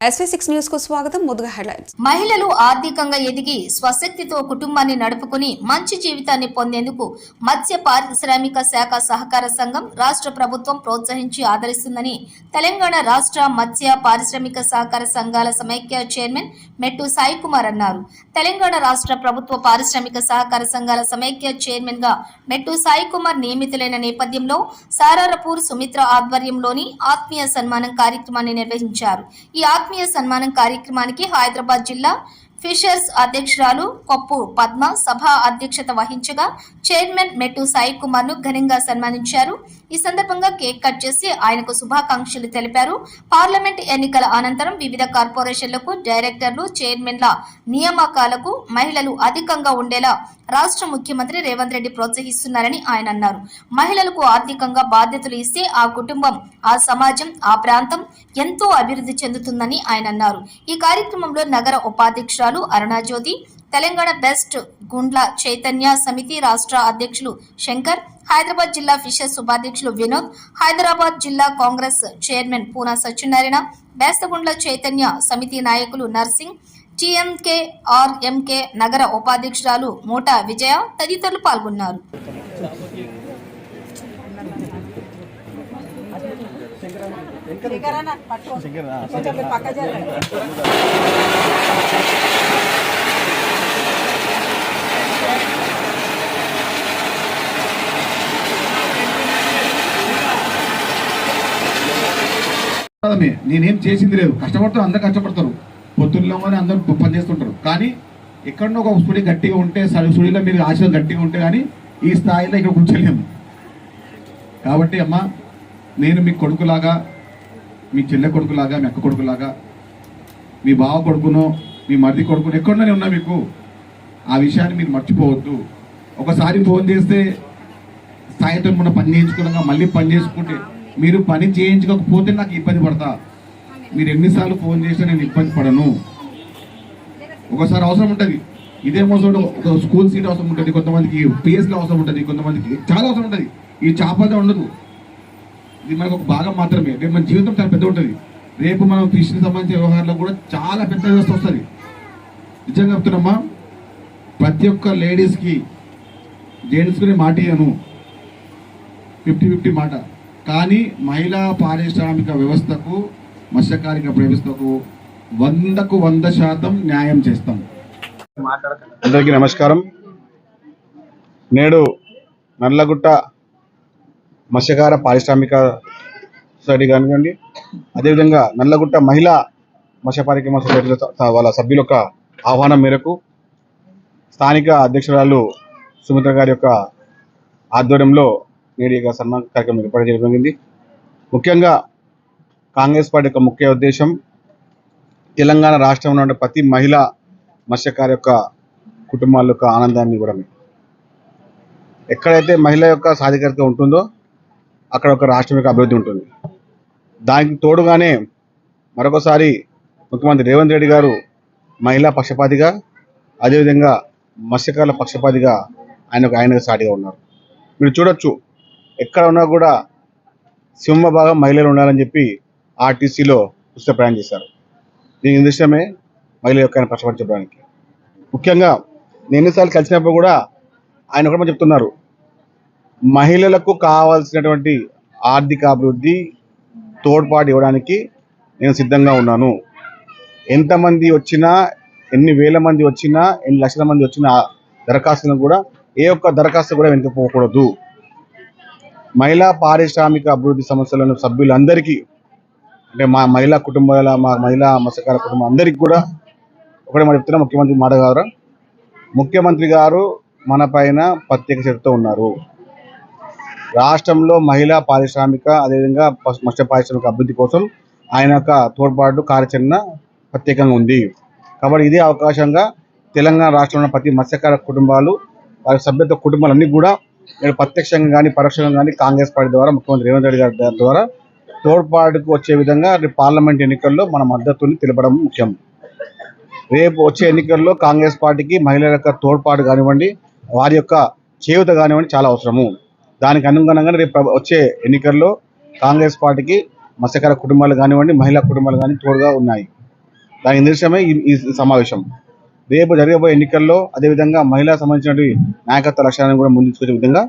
SV six న్యూస్కు స్వాగతం ముందుగా హెడ్లైన్స్ మహిళలు ఆర్థికంగా ఎదిగి స్వశక్తితో కుటుంబాన్ని నడుపుకుని మంచి జీవితాన్ని పొందేందుకు మత్స్య పారిశ్రామిక శాఖ సహకార సంఘం రాష్ట్ర ప్రభుత్వం ప్రోత్సహించి ఆదరిస్తుందని తెలంగాణ రాష్ట్ర మత్స్య పారిశ్రామిక సహకార సంఘాల సమైక్య చైర్మన్ మెట్టు సాయి కుమార్ అన్నారు. తెలంగాణ రాష్ట్ర ప్రభుత్వ పారిశ్రామిక సహకార సంఘాల సమైక్య చైర్మన్గా మెట్టు సాయి కుమార్ నియమితులైన నేపథ్యంలో సారారపూర్ సుమిత్ర ఆధ్వర్యంలోని ఆత్మీయ సన్మానం కార్యక్రమాన్ని నిర్వహించారు. ఈ ఆత్మీయ సన్మానం కార్యక్రమానికి హైదరాబాద్ జిల్లా ఫిషర్స్ అధ్యక్షురాలు కొప్పు పద్మ సభ అధ్యక్షత వహించగా చైర్మన్ మెట్టు సాయి కుమార్ను ఘనంగా సన్మానించారు. ఈ సందర్భంగా కేక్ కట్ చేసి ఆయనకు శుభాకాంక్షలు తెలిపారు. పార్లమెంట్ ఎన్నికల అనంతరం వివిధ కార్పొరేషన్లకు డైరెక్టర్లు చైర్మన్ల నియామకాలకు మహిళలు అధికంగా ఉండేలా రాష్ట్ర ముఖ్యమంత్రి రేవంత్ రెడ్డి ప్రోత్సహిస్తున్నారని ఆయన అన్నారు. మహిళలకు ఆర్థికంగా బాధ్యతలు ఇస్తే ఆ కుటుంబం ఆ సమాజం ఆ ప్రాంతం ఎంతో అభివృద్ధి చెందుతుందని ఆయన అన్నారు. ఈ కార్యక్రమంలో నగర ఉపాధ్యక్షురాలు అరుణాజ్యోతి తెలంగాణ బెస్ట్ గుండ్ల చైతన్య సమితి రాష్ట్ర అధ్యక్షులు శంకర్ హైదరాబాద్ జిల్లా ఫిషర్స్ ఉపాధ్యక్షులు వినోద్ హైదరాబాద్ జిల్లా కాంగ్రెస్ చైర్మన్ పూనా సత్యనారాయణ బేస్తగుండ్ల చైతన్య సమితి నాయకులు నర్సింగ్ టిఎంకే ఆర్ఎంకే నగర ఉపాధ్యక్షురాలు మోటా విజయ తదితరులు పాల్గొన్నారు. పక్క కష్టమే నేనేం చేసింది లేదు. కష్టపడతారు అందరు కష్టపడతారు. పొద్దుల్లో అందరూ పని చేస్తుంటారు. కానీ ఎక్కడో ఒక సుడి గట్టిగా ఉంటే సడి సుడిలో మీరు ఆశయం గట్టిగా ఉంటే కానీ ఈ స్థాయిలో ఇక్కడ కూర్చోలేము. కాబట్టి అమ్మ నేను మీ కొడుకులాగా మీ చెల్లె కొడుకులాగా మీ అక్క కొడుకులాగా మీ బావ కొడుకునో మీ మరిది కొడుకునో ఎక్కడనే ఉన్నా మీకు ఆ విషయాన్ని మీరు మర్చిపోవద్దు. ఒకసారి ఫోన్ చేస్తే సాయంత్రం మొన్న పని చేయించుకున్నాక మళ్ళీ పని చేసుకుంటే మీరు పని చేయించకపోతే నాకు ఇబ్బంది పడతా. మీరు ఎన్నిసార్లు ఫోన్ చేసినా నేను ఇబ్బంది పడను. ఒకసారి అవసరం ఉంటుంది. ఇదే మోసం ఒక స్కూల్ సీట్ అవసరం ఉంటుంది. కొంతమందికి పిఎస్లో అవసరం ఉంటుంది. కొంతమందికి చాలా అవసరం ఉంటుంది. ఈ చేపలతో ఉండదు. ఇది మనకు ఒక భాగం మాత్రమే. రేపు మన జీవితం చాలా పెద్ద ఉంటుంది. రేపు మనం ఫిష్కి సంబంధించిన వ్యవహారంలో కూడా చాలా పెద్ద వ్యవస్థ వస్తుంది. నిజంగా చెప్తున్నామ్మా ప్రతి ఒక్క లేడీస్కి జెంట్స్కి మాట ఇయ్యను. ఫిఫ్టీ ఫిఫ్టీ మాట. కానీ మహిళా పారిశ్రామిక వ్యవస్థకు మత్స్యకారిక వ్యవస్థకు వందకు వంద శాతం న్యాయం చేస్తాం. అందరికీ నమస్కారం. నేడు నల్లగుట్ట మత్స్యకార పారిశ్రామిక సొసైటీ కానివ్వండి అదేవిధంగా నల్లగుట్ట మహిళా మత్స్య సొసైటీ వాళ్ళ సభ్యుల యొక్క ఆహ్వానం మేరకు స్థానిక అధ్యక్షురాలు సుమిత్ర గారి యొక్క ఆధ్వర్యంలో నేడు ఈ యొక్క సన్మాన కార్యక్రమం ఏర్పాటు చేయడం జరిగింది. ముఖ్యంగా కాంగ్రెస్ పార్టీ యొక్క ముఖ్య ఉద్దేశం తెలంగాణ రాష్ట్రంలో ఉన్న ప్రతి మహిళ మత్స్యకారు యొక్క కుటుంబాల యొక్క ఆనందాన్ని కూడా ఎక్కడైతే మహిళ యొక్క సాధికారిత ఉంటుందో అక్కడ ఒక రాష్ట్రం యొక్క అభివృద్ధి ఉంటుంది. దానికి తోడుగానే మరొకసారి ముఖ్యమంత్రి రేవంత్ రెడ్డి గారు మహిళా పక్షపాతిగా అదేవిధంగా మత్స్యకారుల పక్షపాతిగా ఆయన ఆయన సాటిగా ఉన్నారు. మీరు చూడొచ్చు ఎక్కడ ఉన్నా కూడా సింహ భాగం మహిళలు ఉండాలని చెప్పి ఆర్టీసీలో పుస్తక ప్రయాణం చేశారు. దీని ఉద్దేశమే మహిళల యొక్క పక్షపరచడానికి ముఖ్యంగా నేను ఎన్నిసార్లు కలిసినప్పుడు కూడా ఆయన ఒకటి చెప్తున్నారు. మహిళలకు కావాల్సినటువంటి ఆర్థిక అభివృద్ధి తోడ్పాటు ఇవ్వడానికి నేను సిద్ధంగా ఉన్నాను. ఎంతమంది వచ్చినా ఎన్ని వేల మంది వచ్చినా ఎన్ని లక్షల మంది వచ్చినా దరఖాస్తులను కూడా ఏ ఒక్క దరఖాస్తు కూడా వెనుకపోకూడదు మహిళా పారిశ్రామిక అభివృద్ధి సమస్యలను సభ్యులందరికీ అంటే మా మహిళా కుటుంబాల మా మహిళా మత్స్యకార కుటుంబం అందరికీ కూడా ఒకటే మన చెప్తున్నా ముఖ్యమంత్రి మాట గారు ముఖ్యమంత్రి గారు మన పైన ప్రత్యేక శ్రద్ధతో ఉన్నారు. రాష్ట్రంలో మహిళా పారిశ్రామిక అదేవిధంగా మత్స్య పారిశ్రామిక అభివృద్ధి కోసం ఆయన యొక్క తోడ్పాటు కార్యాచరణ ప్రత్యేకంగా ఉంది. కాబట్టి ఇదే అవకాశంగా తెలంగాణ రాష్ట్రంలో ఉన్న ప్రతి మత్స్యకార కుటుంబాలు వారి సభ్యత్వ కుటుంబాలన్నీ కూడా నేను ప్రత్యక్షంగా కానీ పరోక్షంగా కానీ కాంగ్రెస్ పార్టీ ద్వారా ముఖ్యమంత్రి రేవంత్ రెడ్డి గారి ద్వారా తోడ్పాటుకు వచ్చే విధంగా రేపు పార్లమెంట్ ఎన్నికల్లో మన మద్దతుని తెలపడం ముఖ్యం. రేపు వచ్చే ఎన్నికల్లో కాంగ్రెస్ పార్టీకి మహిళల యొక్క తోడ్పాటు కానివ్వండి వారి యొక్క చేయూత కానివ్వండి చాలా అవసరము. దానికి అనుగుణంగా రేపు వచ్చే ఎన్నికల్లో కాంగ్రెస్ పార్టీకి మత్స్యకార కుటుంబాలు కానివ్వండి మహిళా కుటుంబాలు కానీ తోడుగా ఉన్నాయి. దానికి నిదర్శనమే ఈ సమావేశం. రేపు జరగబోయే ఎన్నికల్లో అదేవిధంగా మహిళా సంబంధించినటువంటి నాయకత్వ లక్ష్యాలను కూడా ముందుకొచ్చే విధంగా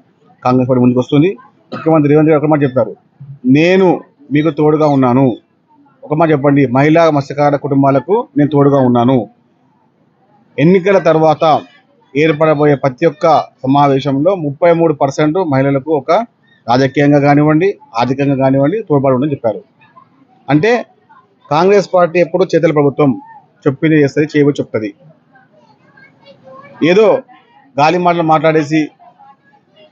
కాంగ్రెస్ పార్టీ ముందుకు వస్తుంది ముఖ్యమంత్రి రేవంత్ రెడ్డి ఒక మాట చెప్పారు. నేను మీకు తోడుగా ఉన్నాను. ఒక మాట చెప్పండి. మహిళా మత్స్యకార కుటుంబాలకు నేను తోడుగా ఉన్నాను. ఎన్నికల తర్వాత ఏర్పడబోయే ప్రతి ఒక్క సమావేశంలో ముప్పై మూడు పర్సెంట్ మహిళలకు ఒక రాజకీయంగా కానివ్వండి ఆర్థికంగా కానివ్వండి తోడ్పాటు ఉందని చెప్పారు. అంటే కాంగ్రెస్ పార్టీ ఎప్పుడు చేతల ప్రభుత్వం చెప్పింది చేస్తుంది చేయబో చెప్తుంది ఏదో గాలి మాటలు మాట్లాడేసి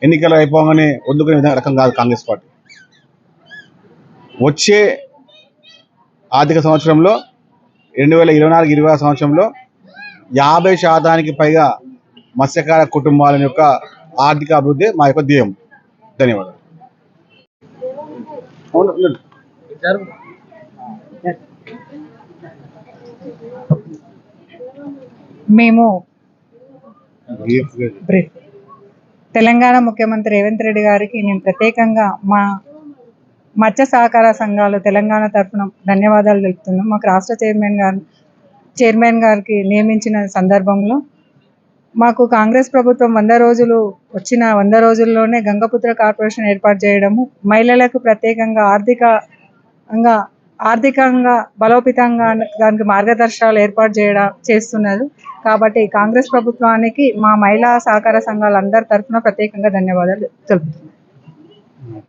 ఎన్నికలు అయిపోగానే వద్దుకునే విధంగా రకం కాదు కాంగ్రెస్ పార్టీ. వచ్చే ఆర్థిక సంవత్సరంలో రెండు వేల ఇరవై నాలుగు ఇరవై ఆరు సంవత్సరంలో యాభై శాతానికి పైగా మత్స్యకార కుటుంబాల యొక్క ఆర్థిక అభివృద్ధి మా యొక్క ధ్యేయం. ధన్యవాదాలు. మేము బ్రీఫ్ తెలంగాణ ముఖ్యమంత్రి రేవంత్ రెడ్డి గారికి నేను ప్రత్యేకంగా మా మత్స్య సహకార సంఘాలు తెలంగాణ తరఫున ధన్యవాదాలు తెలుపుతున్నాం. మాకు రాష్ట్ర చైర్మన్ గారు చైర్మన్ గారికి నియమించిన సందర్భంలో మాకు కాంగ్రెస్ ప్రభుత్వం వంద రోజులు వచ్చిన వంద రోజుల్లోనే గంగపుత్ర కార్పొరేషన్ ఏర్పాటు చేయడము మహిళలకు ప్రత్యేకంగా ఆర్థికంగా ఆర్థికంగా బలోపేతంగా దానికి మార్గదర్శకాలు ఏర్పాటు చేయడం చేస్తున్నారు. కాబట్టి కాంగ్రెస్ ప్రభుత్వానికి మా మహిళా సహకార సంఘాలందరి తరఫున ప్రత్యేకంగా ధన్యవాదాలు తెలుపుతున్నాను